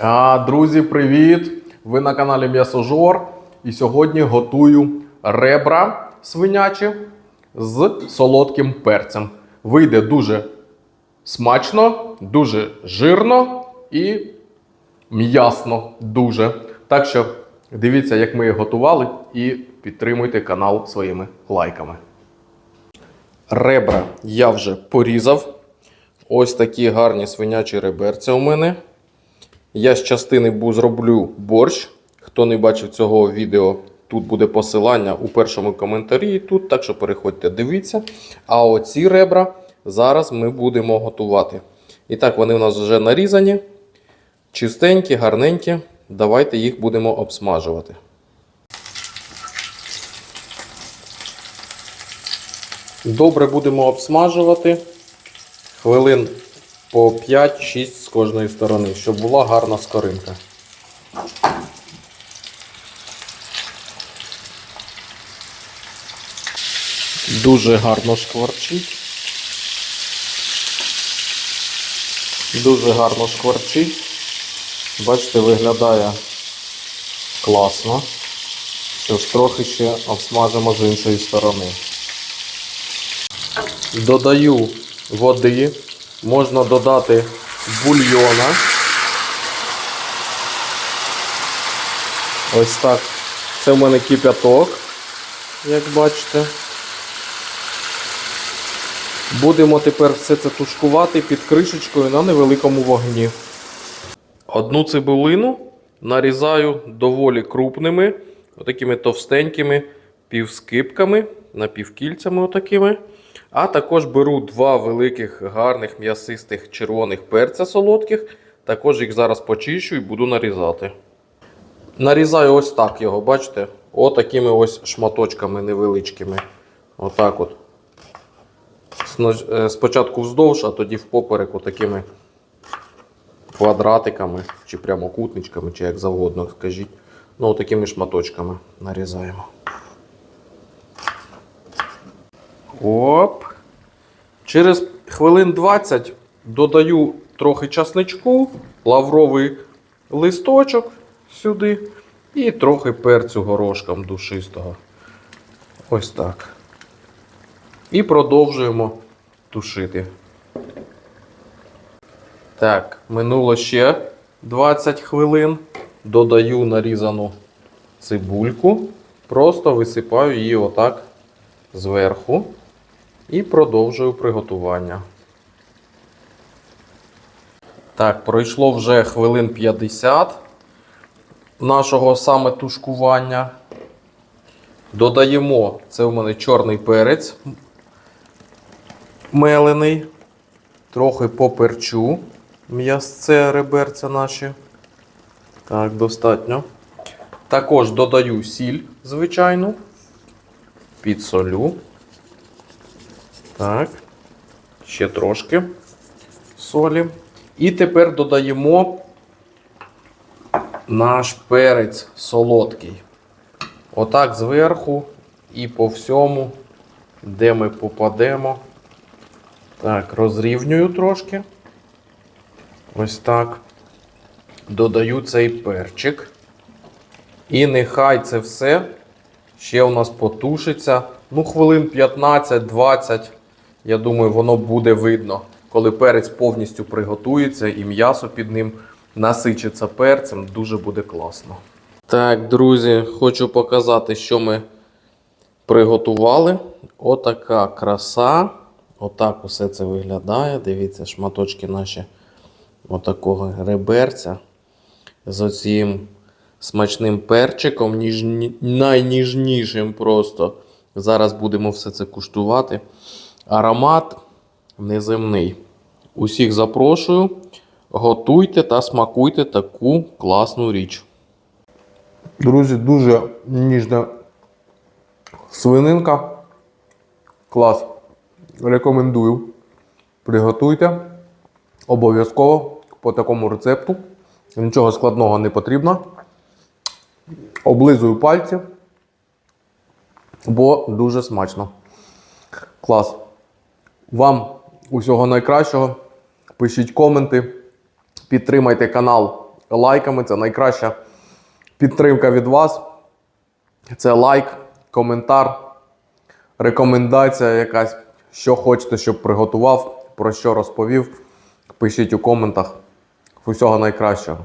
А, друзі, привіт! Ви на каналі М'ясожор. І сьогодні готую ребра свинячі з солодким перцем. Вийде дуже смачно, дуже жирно і м'ясно дуже. Так що дивіться, як ми їх готували, і підтримуйте канал своїми лайками. Ребра я вже порізав. Ось такі гарні свинячі реберця у мене. Я з частини зроблю борщ. Хто не бачив цього відео, тут буде посилання у першому коментарі. Тут, так що переходьте, дивіться. А оці ребра зараз ми будемо готувати. І так, вони у нас вже нарізані, чистенькі, гарненькі. Давайте їх будемо обсмажувати. Добре будемо обсмажувати хвилин по 5-6 з кожної сторони, щоб була гарна скоринка. Дуже гарно шкварчить. Дуже гарно шкварчить. Бачите, виглядає класно. Що ж, трохи ще обсмажимо з іншої сторони. Додаю води. Можна додати бульйона. Ось так. Це в мене кип'яток, як бачите. Будемо тепер все це тушкувати під кришечкою на невеликому вогні. Одну цибулину нарізаю доволі крупними, отакими товстенькими півскипками, напівкільцями отакими. А також беру два великих гарних м'ясистих червоних перця солодких. Також їх зараз почищу і буду нарізати. Нарізаю ось так його, бачите? Отакими ось шматочками невеличкими. Отак от. Е, Спочатку вздовж, а тоді впоперек отакими квадратиками, чи прямокутничками, чи як завгодно скажіть. Ну, отакими шматочками нарізаємо. Оп. Через хвилин 20 додаю трохи часничку, лавровий листочок сюди і трохи перцю горошком душистого. Ось так. І продовжуємо тушити. Так, минуло ще 20 хвилин. Додаю нарізану цибульку. Просто висипаю її отак зверху. І продовжую приготування. Так, пройшло вже хвилин 50 нашого саме тушкування. Додаємо, це у мене чорний перець мелений. Трохи поперчу м'ясце реберця наші. Так, достатньо. Також додаю сіль, звичайну. Підсолю. Так. Ще трошки солі. І тепер додаємо наш перець солодкий. Отак зверху і по всьому, де ми попадемо. Так, розрівнюю трошки. Ось так. Додаю цей перчик. І нехай це все ще у нас потушиться. Ну, хвилин 15-20. Я думаю, воно буде видно, коли перець повністю приготується і м'ясо під ним насичиться перцем, дуже буде класно. Так, друзі, хочу показати, що ми приготували. Отака краса. Отак усе це виглядає. Дивіться, шматочки наші отакого реберця з оцім смачним перчиком, ніжні... найніжнішим просто. Зараз будемо все це куштувати. Аромат неземний. Усіх запрошую. Готуйте та смакуйте таку класну річ. Друзі, дуже ніжна свининка. Клас. Рекомендую. Приготуйте. Обов'язково по такому рецепту. Нічого складного не потрібно. Облизую пальці, бо дуже смачно. Клас. Вам усього найкращого. Пишіть коменти, підтримайте канал лайками. Це найкраща підтримка від вас. Це лайк, коментар, рекомендація якась, що хочете, щоб приготував, про що розповів. Пишіть у коментах. Усього найкращого.